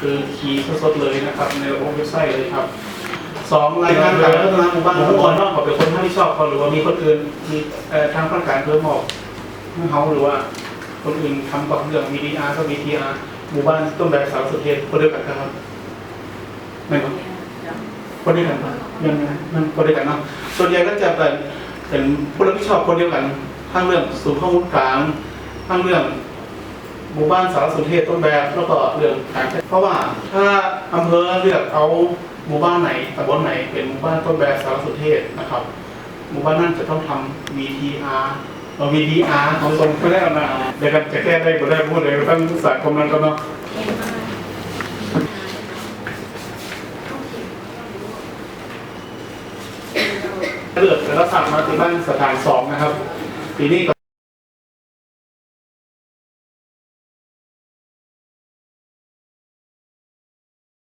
คือคีย์สดๆเลยนะครับ ในระบบเว็บไซต์เลยครับสองรายงานการพัฒนาหมู่บ้านหมู่บ้านนอกเขาเป็นคนที่ชอบเขาหรือว่ามีคนอื่นมีเอ่อทางราชการเพิ่มมอบให้เขาหรือว่า คนอื่นทำกับเรื่อง VDR ก็ VTR หมู่บ้านต้นแบบสารสนเทศคนเดียวกันครับไม่ครับคนเดียวกันปะยังไงมันคนเดียวกันเนาะส่วนใหญ่ก็จะเป็นเป็นผู้รับผิดชอบคนเดียวกันทั้งเรื่องศูนย์ข้อมูลกลางทั้งเรื่อง หมู่บ้านสารสนเทศต้นแบบแล้วก็เรื่องการเพราะว่าถ้าอำเภอเลือกเอาหมู่บ้านไหนตำบลไหนเป็นหมู่บ้านต้นแบบสารสนเทศนะครับหมู่บ้านนั้นจะต้องทำ VTR เอ่อ VDR ของตรงไม่ได้เอานะเดี๋ยวกันจะแก้ได้ก็ได้พูดเลยต้องสังคมนั้นก็เนาะเลือกแต่ละสั่งมาที่บ้านสถานสองนะครับปีนี้ก็